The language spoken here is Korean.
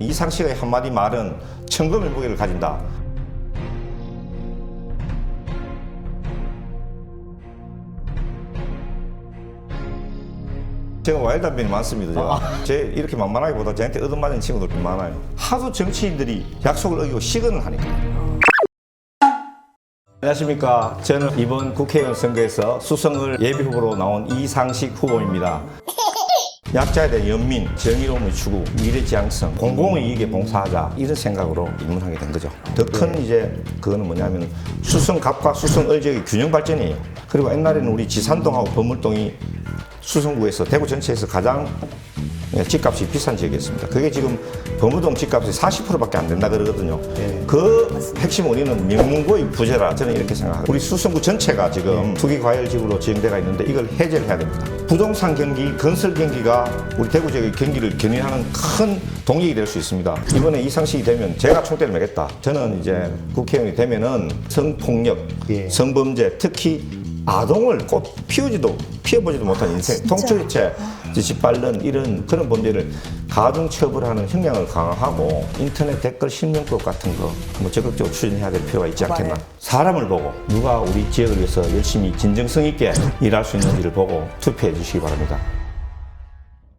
이상식의 한마디 말은 천금의 무게를 가진다. 제가 와일드한병이 많습니다. 제가 제 이렇게 만만하기보다 저한테 얻어맞은 친구들이 많아요. 하도 정치인들이 약속을 어기고 시건을 하니까. 안녕하십니까. 저는 이번 국회의원 선거에서 수성을 예비후보로 나온 이상식 후보입니다. 약자에 대한 연민, 정의로움의 추구, 미래지향성, 공공의 이익에 봉사하자 이런 생각으로 입문하게 된 거죠. 더 큰 이제 그거는 뭐냐면 수성갑과 수성을 지역의 균형 발전이에요. 그리고 옛날에는 우리 지산동하고 범물동이 수성구에서 대구 전체에서 가장 예, 집값이 비싼 지역이었습니다. 그게 지금 범우동 집값이 40%밖에 안 된다 그러거든요. 그 핵심 원인은 명문고의 부재라 저는 이렇게 생각합니다. 우리 수성구 전체가 지금 투기 과열지구로 지정돼가 있는데 이걸 해제를 해야 됩니다. 부동산 경기, 건설 경기가 우리 대구 지역의 경기를 견인하는 큰 동력이 될 수 있습니다. 이번에 이상식이 되면 제가 총대를 매겠다. 저는 이제 국회의원이 되면은 성폭력, 예. 성범죄, 특히 아동을 꽃 피우지도 피워보지도 못한 인생, 통출체, 짓밟는 이런 그런 범죄를 가중 처벌하는 형량을 강화하고 인터넷 댓글 실명법 같은 거 뭐 적극적으로 추진해야 될 필요가 있지 않겠나. 맞아요. 사람을 보고 누가 우리 지역을 위해서 열심히 진정성 있게 일할 수 있는지를 보고 투표해 주시기 바랍니다.